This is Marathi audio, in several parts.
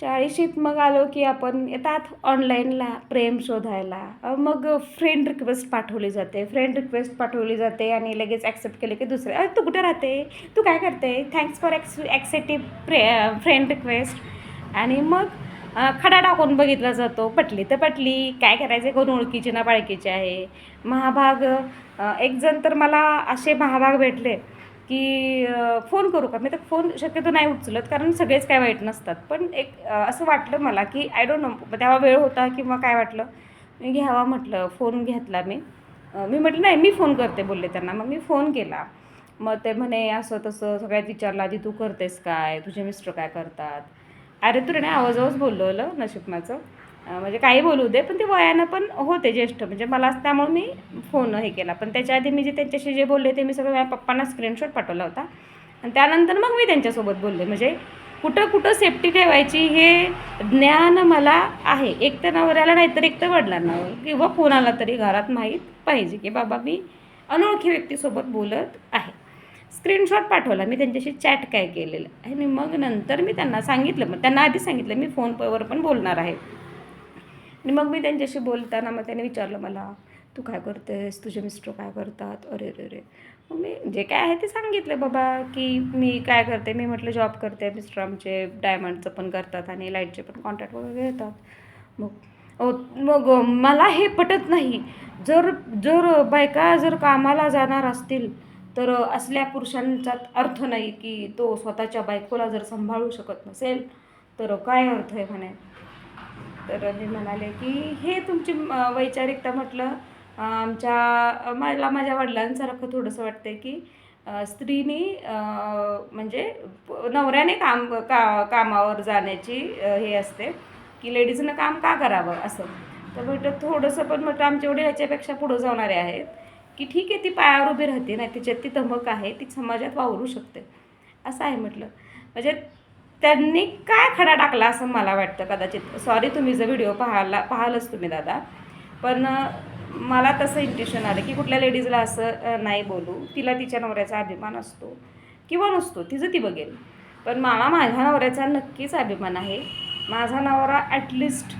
चाळीशीत मग आलो की आपण येतात ऑनलाईनला प्रेम शोधायला. मग फ्रेंड रिक्वेस्ट पाठवली जाते. फ्रेंड रिक्वेस्ट पाठवली जाते आणि लगेच ॲक्सेप्ट केले की दुसरे अरे तू कुठे राहते? तू काय करते? थँक्स फॉर ॲक्स ॲक्सेप्टिव्ह प्रे फ्रेंड रिक्वेस्ट आणि मग खडा टाकून बघितला जातो. पटली तर पटली काय करायचे कोण ओळखीचे ना बाळकीचे आहे? महाभाग एक जण तर मला असे महाभाग भेटले. की फोन करू का? मी तर फोन शक्यतो नाही उचलत कारण सगळेच काय वाईट नसतात. पण एक असं वाटलं मला की आय डोंट नो तेव्हा वेळ होता किंवा काय वाटलं मी घ्यावा म्हटलं फोन घेतला मी. मी म्हटलं नाही मी फोन करते बोलले त्यांना. मग मी फोन केला. मग ते म्हणे असं तसं सगळ्यात विचारलं आधी तू करतेस काय? तुझे मिस्टर काय करतात? अरे तुला नाही आवाजावच बोलवलं नशीब माझं. म्हणजे काही बोलू दे पण ते वयानं पण होते ज्येष्ठ. म्हणजे मला त्यामुळे मी फोन हे केला. पण त्याच्या आधी मी जे त्यांच्याशी जे बोलले ते मी सगळं माझ्या पप्पांना स्क्रीनशॉट पाठवला होता. आणि त्यानंतर मग मी त्यांच्यासोबत बोलले. म्हणजे कुठं कुठं सेफ्टी ठेवायची हे ज्ञान मला आहे. एक तर नवऱ्याला नाही तर एक तर वडिलांना. किंवा कोणाला तरी घरात माहीत पाहिजे की बाबा मी अनोळखी व्यक्तीसोबत बोलत आहे. स्क्रीनशॉट पाठवला. मी त्यांच्याशी चॅट काय केलेलं आणि मग नंतर मी त्यांना सांगितलं. मग त्यांना आधी सांगितलं मी फोनवर पण बोलणार आहे. आणि मग मी त्यांच्याशी बोलताना मग त्याने विचारलं मला तू काय करतेस? तुझे मिस्टर काय करतात? अरे अरे अरे. मग मी जे काय आहे ते सांगितलं बाबा की मी काय करते? मी म्हटलं जॉब करते मिस्टर आमचे डायमंडचं पण करतात आणि लाईटचे पण कॉन्ट्रॅक्ट वगैरे घेतात. मग ओ मग मला हे पटत नाही. जर जर बायका जर कामाला जाणार असतील तर असल्या पुरुषांचा अर्थ नाही की तो स्वतःच्या बायकोला जर सांभाळू शकत नसेल तर काय अर्थ आहे म्हणे? तर ते म्हणाले की हे तुमची वैचारिकता म्हटलं आमच्या मला माझ्या वडिलांसारखं थोडंसं वाटतं की स्त्रीनी म्हणजे नवऱ्याने काम का कामावर जाण्याची हे असते की लेडीजनं काम का करावं असं. तर म्हटलं थोडंसं पण म्हटलं आमच्या एवढे ह्याच्यापेक्षा पुढं जाणारे आहेत की ठीक आहे ती पायावर उभी राहते नाही तिच्यात ती धमक आहे ती समाजात वावरू शकते. असं आहे म्हटलं. म्हणजे त्यांनी काय खडा टाकला असं मला वाटतं कदाचित. सॉरी तुम्ही जर व्हिडिओ पाहायला पाहालच तुम्ही दादा. पण मला तसं इंटेन्शन आलं की कुठल्या लेडीजला असं नाही बोलू. तिला तिच्या नवऱ्याचा अभिमान असतो किंवा नसतो तिचं ती बघेल. पण मला माझ्या नवऱ्याचा नक्कीच अभिमान आहे. माझा नवरा ॲटलिस्ट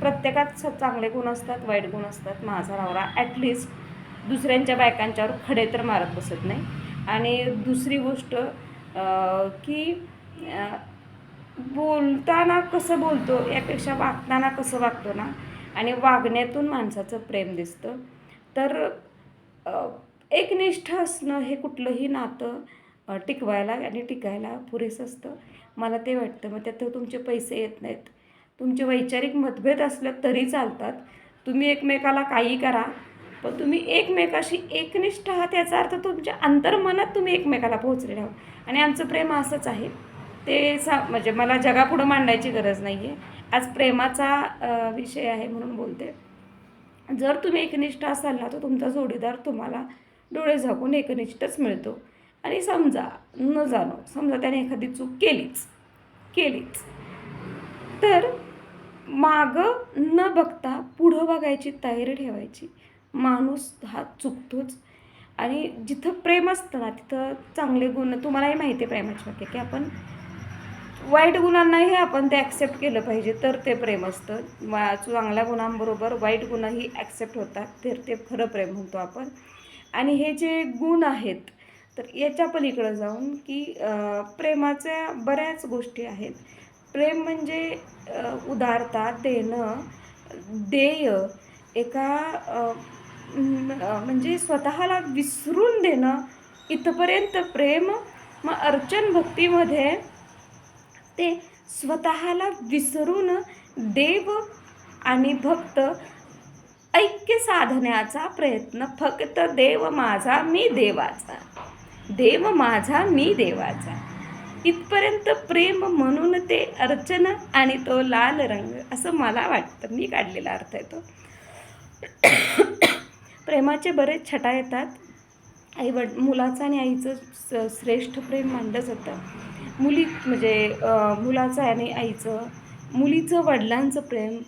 प्रत्येकात स- चांगले गुण असतात वाईट गुण असतात. माझा नवरा ॲटलिस्ट दुसऱ्यांच्या बायकांच्यावर खडे तर मारत बसत नाही. आणि दुसरी गोष्ट की बोलताना कसं बोलतो यापेक्षा वागताना कसं वागतो ना? आणि वागण्यातून माणसाचं प्रेम दिसतं. तर एकनिष्ठ असणं हे कुठलंही नातं टिकवायला आणि टिकायला पुरेसं असतं. मला ते वाटतं. मग त्यात तुमचे पैसे येत नाहीत. तुमचे वैचारिक मतभेद असलं तरी चालतात. तुम्ही एकमेकाला काही करा पण तुम्ही एकमेकाशी एकनिष्ठ आहात याचा अर्थ तुमच्या अंतर्मनात तुम्ही एकमेकाला पोहोचलेले आहोत. आणि आमचं प्रेम असंच आहे. ते सा म्हणजे मला जगापुढं मांडायची गरज नाही आहे आज प्रेमाचा विषय आहे म्हणून बोलते. जर तुम्ही एकनिष्ठ असाल ना तर तुमचा जोडीदार तुम्हाला डोळे झाकून एकनिष्ठच मिळतो. आणि समजा न जाणो समजा त्याने एखादी चूक केलीच केलीच तर मागं न बघता पुढं बघायची तयारी ठेवायची. माणूस हा चुकतोच. आणि जिथं प्रेम असतं ना तिथं चांगले गुण तुम्हालाही माहिती आहे प्रेमाच्या वाक्य की आपण वाईट गुणांनाही आपण ते ॲक्सेप्ट केलं पाहिजे तर ते प्रेम असतं. वा चांगल्या गुणांबरोबर वाईट गुणही ॲक्सेप्ट होतात तर ते खरं प्रेम म्हणतो आपण. आणि हे जे गुण आहेत तर याच्या पलीकडं जाऊन की प्रेमाच्या बऱ्याच गोष्टी आहेत. प्रेम म्हणजे उदारता देणं देय एका म्हणजे स्वतःला विसरून देणं इथपर्यंत प्रेम मग अर्चन भक्तीमध्ये ते स्वतःला विसरून देव आणि भक्त ऐक्य साधण्याचा प्रयत्न फक्त देव माझा मी देवाचा. देव माझा मी देवाचा. इथपर्यंत प्रेम म्हणून ते अर्चन आणि तो लाल रंग असं मला वाटतं. मी काढलेला अर्थ आहे तो. प्रेमाचे बरेच छटा येतात. आई वड मुलाचं आणि आईचं स श्रेष्ठ प्रेम मानलं जातं मुली म्हणजे मुलाचं आणि आईचं मुलीचं वडिलांचं प्रेम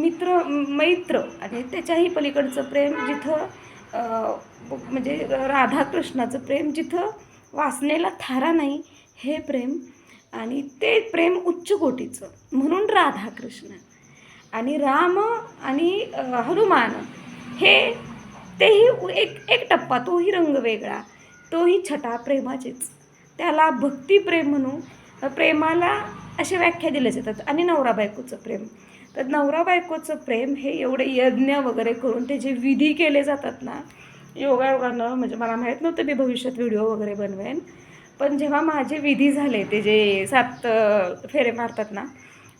मित्र मैत्र आणि त्याच्याही पलीकडचं प्रेम जिथं म्हणजे राधाकृष्णाचं प्रेम जिथं वासनेला थारा नाही हे प्रेम आणि ते प्रेम उच्च कोटीचं. म्हणून राधाकृष्ण आणि राम आणि हनुमान हे तेही एक एक टप्पा तोही रंग वेगळा तोही छटा प्रेमाचेच. त्याला भक्तिप्रेम म्हणू प्रेमाला अशा व्याख्या दिल्या जातात. आणि नवरा बायकोचं प्रेम. तर नवरा बायकोचं प्रेम हे एवढे यज्ञ वगैरे करून ते जे विधी केले जातात ना योगायोगानं म्हणजे मला माहीत नव्हतं मी भविष्यात व्हिडिओ वगैरे बनवेन. पण जेव्हा माझे विधी झाले ते जे सात फेरे मारतात ना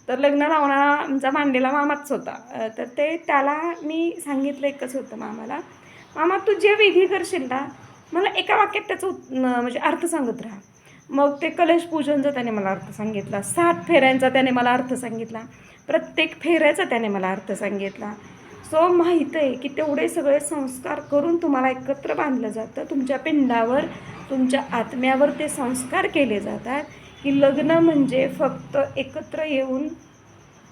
तर लग्न लावणारा आमचा मांडलेला मामाच होता. तर ते त्याला मी सांगितलं एकच होतं मामाला मामा तू जे विधी करशील ना मला एका वाक्यात त्याचं म्हणजे अर्थ सांगत राहा. मग ते कलश पूजनचा त्याने मला अर्थ सांगितला. सात फेऱ्यांचा त्याने मला अर्थ सांगितला. प्रत्येक फेऱ्याचा त्याने मला अर्थ सांगितला. सो माहीत आहे की तेवढे सगळे संस्कार करून तुम्हाला एकत्र बांधलं जातं. तुमच्या पिंडावर तुमच्या आत्म्यावर ते संस्कार केले जातात की लग्न म्हणजे फक्त एकत्र येऊन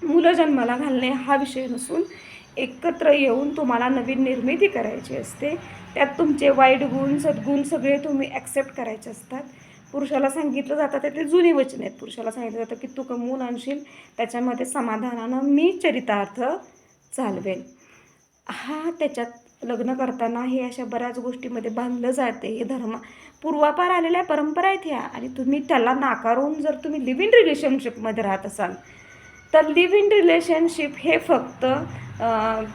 मुलं जन्माला घालणे हा विषय नसून एकत्र येऊन तुम्हाला नवीन निर्मिती करायची असते. त्यात तुमचे वाईट गुण सद्गुण सगळे तुम्ही ॲक्सेप्ट करायचे असतात. पुरुषाला सांगितलं जातं ते ते जुनी वचन आहेत. पुरुषाला सांगितलं जातं की तू कमवून आणशील त्याच्यामध्ये समाधानानं मी चरितार्थ चालवेल हा त्याच्यात लग्न करताना हे अशा बऱ्याच गोष्टीमध्ये बांधलं जाते. हे धर्म पूर्वापार आलेल्या परंपरा आहेत ह्या. आणि तुम्ही त्याला नाकारून जर तुम्ही लिव्ह इन रिलेशनशिपमध्ये राहत असाल तर लिव्ह इन रिलेशनशिप हे फक्त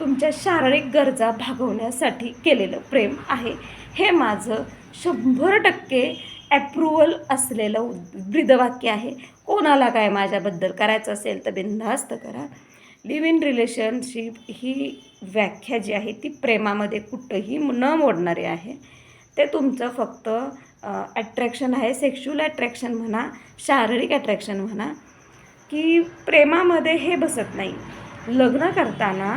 तुमच्या शारीरिक गरजा भागवण्यासाठी केलेलं प्रेम आहे. हे माझं शंभर टक्के ॲप्रुवल असलेलं ब्रीदवाक्य आहे. कोणाला काय माझ्याबद्दल करायचं असेल तर बिनधास्त करा. लिव्ह इन रिलेशनशिप ही व्याख्या जी आहे ती प्रेमामध्ये कुठंही न मोडणारी आहे. ते तुमचं फक्त अट्रॅक्शन आहे. सेक्शुअल अट्रॅक्शन म्हणा शारीरिक अट्रॅक्शन म्हणा की प्रेमामध्ये हे बसत नाही. लग्न करताना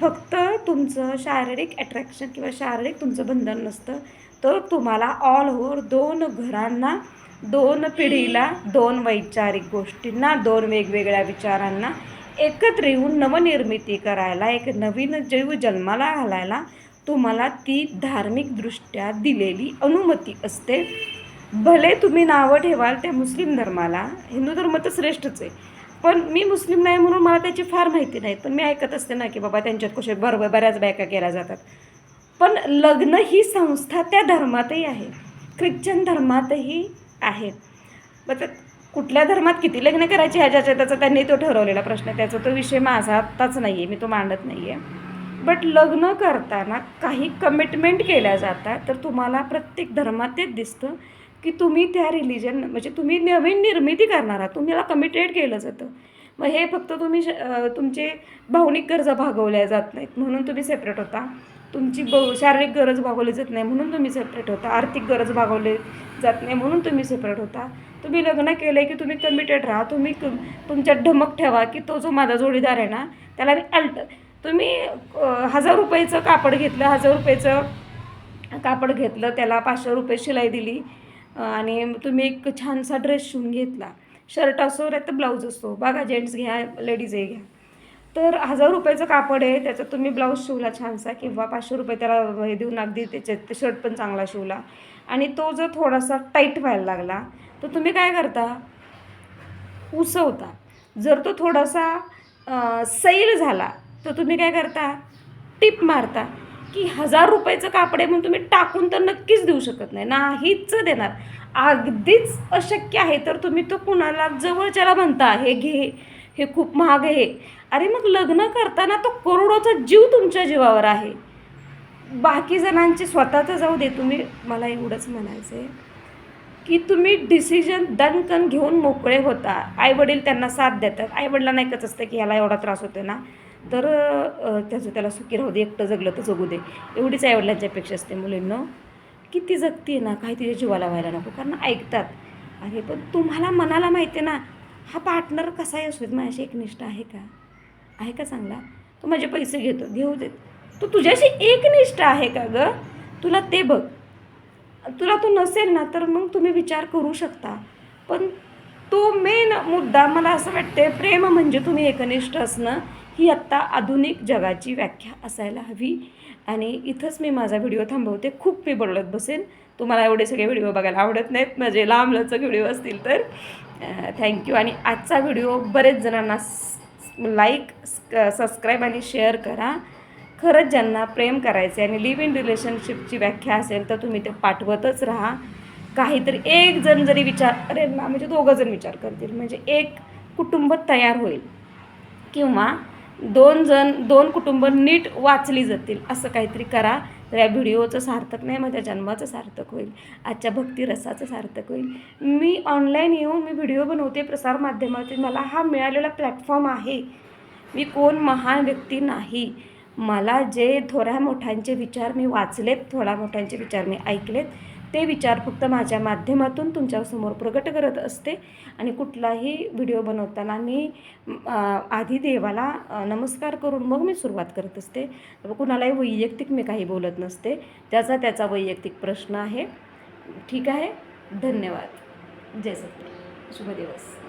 फक्त तुमचं शारीरिक अट्रॅक्शन किंवा शारीरिक तुमचं बंधन नसतं तर तुम्हाला ऑल ओव्हर दोन घरांना दोन पिढीला दोन वैचारिक गोष्टींना दोन वेगवेगळ्या विचारांना एकत्र येऊन नवनिर्मिती करायला एक नवीन जीव जन्माला घालायला तुम्हाला ती धार्मिकदृष्ट्या दिलेली अनुमती असते. भले तुम्ही नावं ठेवाल त्या मुस्लिम धर्माला हिंदू धर्म तर श्रेष्ठच आहे. पण मी मुस्लिम नाही म्हणून मला त्याची फार माहिती नाही. पण मी ऐकत असते ना की बाबा त्यांच्यात कसे बरोबर बऱ्याच बायका केल्या जातात. पण लग्न ही संस्था त्या धर्मातही आहे. ख्रिश्चन धर्मातही आहे. मग तर कुठल्या धर्मात किती लग्न करायची ह्याच्या त्याचा त्यांनी तो ठरवलेला प्रश्न. त्याचा तो विषय माझा आत्ताच नाही आहे मी तो मांडत नाही आहे बट लग्न करताना काही कमिटमेंट केल्या जातात तर तुम्हाला प्रत्येक धर्मात तेच दिसतं. की तुम्ही त्या रिलिजन म्हणजे तुम्ही नवीन निर्मिती करणार आहात. तुम्हाला कमिटेड केलं जातं मग हे फक्त तुम्ही श- तुमचे भावनिक गरजा भागवल्या जात नाहीत. म्हणून तुम्ही सेपरेट होता. तुमची ब शारीरिक गरज भागवली जात नाही. म्हणून तुम्ही सेपरेट होता. आर्थिक गरज भागवली जात नाही. म्हणून तुम्ही सेपरेट होता. तुम्ही लग्न केलं आहे की तुम्ही कमिटेड राहा. तुम्ही क तुमच्यात ढमक ठेवा की तो जो माझा जोडीदार आहे ना त्याला मी अल्ट तुम्ही हजार रुपयाचं कापड घेतलं. हजार रुपयाचं कापड घेतलं. त्याला पाचशे रुपये शिलाई दिली. आणि तुम्ही एक छानसा ड्रेस शिवून घेतला. शर्ट असो नाही तर ब्लाऊज असो. बघा जेंट्स घ्या लेडीजही घ्या. तर हजार रुपयाचं कापड आहे त्याचा तुम्ही ब्लाऊज शिवला छानसा किंवा पाचशे रुपये त्याला हे देऊन अगदी त्याच्यात शर्ट पण चांगला शिवला. आणि तो जर थोडासा टाईट व्हायला लागला तर तुम्ही काय करता? उसवता. जर तो थोडासा सैल झाला तर तुम्ही काय करता? टिप मारता. की हजार रुपयाचं कापड आहे म्हणून तुम्ही टाकून तर नक्कीच देऊ शकत नाही. नाहीच देणार. अगदीच अशक्य आहे तर तुम्ही तो कुणाला जवळच्याला म्हणता हे घे हे खूप महाग आहे. अरे मग लग्न करताना तो करोडोचा जीव तुमच्या जीवावर आहे. बाकी जणांचे स्वतःचं जाऊ दे. तुम्ही मला एवढंच म्हणायचं आहे की तुम्ही डिसिजन दणकन घेऊन मोकळे होता. आईवडील त्यांना साथ देतात. आईवडिलांना एकच असतं की ह्याला एवढा त्रास होतो ना. तर त्याचं त्याला सुखी राहू दे एकटं जगलं तर जगू दे. एवढीच आईवडिलांची अपेक्षा असते मुलींना. किती जगते ना काही तिच्या जीवाला व्हायला नको कारण ऐकतात. अरे पण तुम्हाला मनाला माहिती आहे ना हा पार्टनर कसाही असू दे माझ्याशी एकनिष्ठ आहे का? आहे का चांगला? तो माझे पैसे घेतो घेऊ देत तो तुझ्याशी एकनिष्ठ आहे का गं? तुला ते बघ. तुला तो नसेल ना तर मग तुम्ही विचार करू शकता. पण तो मेन मुद्दा मला असं वाटते प्रेम म्हणजे तुम्ही एकनिष्ठ असणं. ही आत्ता आधुनिक जगाची व्याख्या असायला हवी. आणि इथंच मी माझा व्हिडिओ थांबवते. खूप मी बोलत बसेन. तुम्हाला एवढे सगळे व्हिडिओ बघायला आवडत नाहीत. म्हणजे लांब लचक व्हिडिओ असतील तर. थँक्यू आणि आजचा व्हिडिओ बरेच जणांना लाईक सबस्क्राईब आणि शेअर करा. खरंच ज्यांना प्रेम करायचे आणि लिव्ह इन रिलेशनशिपची व्याख्या असेल तर तुम्ही ते पाठवतच राहा. काहीतरी एक जण जरी विचार अरे ना म्हणजे दोघं जण विचार करतील. म्हणजे एक कुटुंब तयार होईल. किंवा दोन जण दोन कुटुंब नीट वाचली जातील. असं काहीतरी करा. तर या व्हिडिओचं सार्थक नाही माझ्या जन्माचं सार्थक होईल. आजच्या भक्तिरसाचं सार्थक होईल. मी ऑनलाईन येऊन मी व्हिडिओ बनवते प्रसारमाध्यमातून मला हा मिळालेला प्लॅटफॉर्म आहे. मी कोण महान व्यक्ती नाही. मला जे थोड्या मोठ्यांचे विचार मी वाचलेत थोड्या मोठ्यांचे विचार मी ऐकलेत. ते विचार फक्त माझ्या माध्यमातून तुमच्यासमोर प्रगट करत असते. आणि कुठलाही व्हिडिओ बनवताना मी आधी देवाला नमस्कार करून मग मी सुरुवात करत असते. कुणालाही वैयक्तिक मी काही बोलत नसते. त्याचा त्याचा वैयक्तिक प्रश्न आहे. ठीक आहे? धन्यवाद. जय सत्य शुभ दिवस.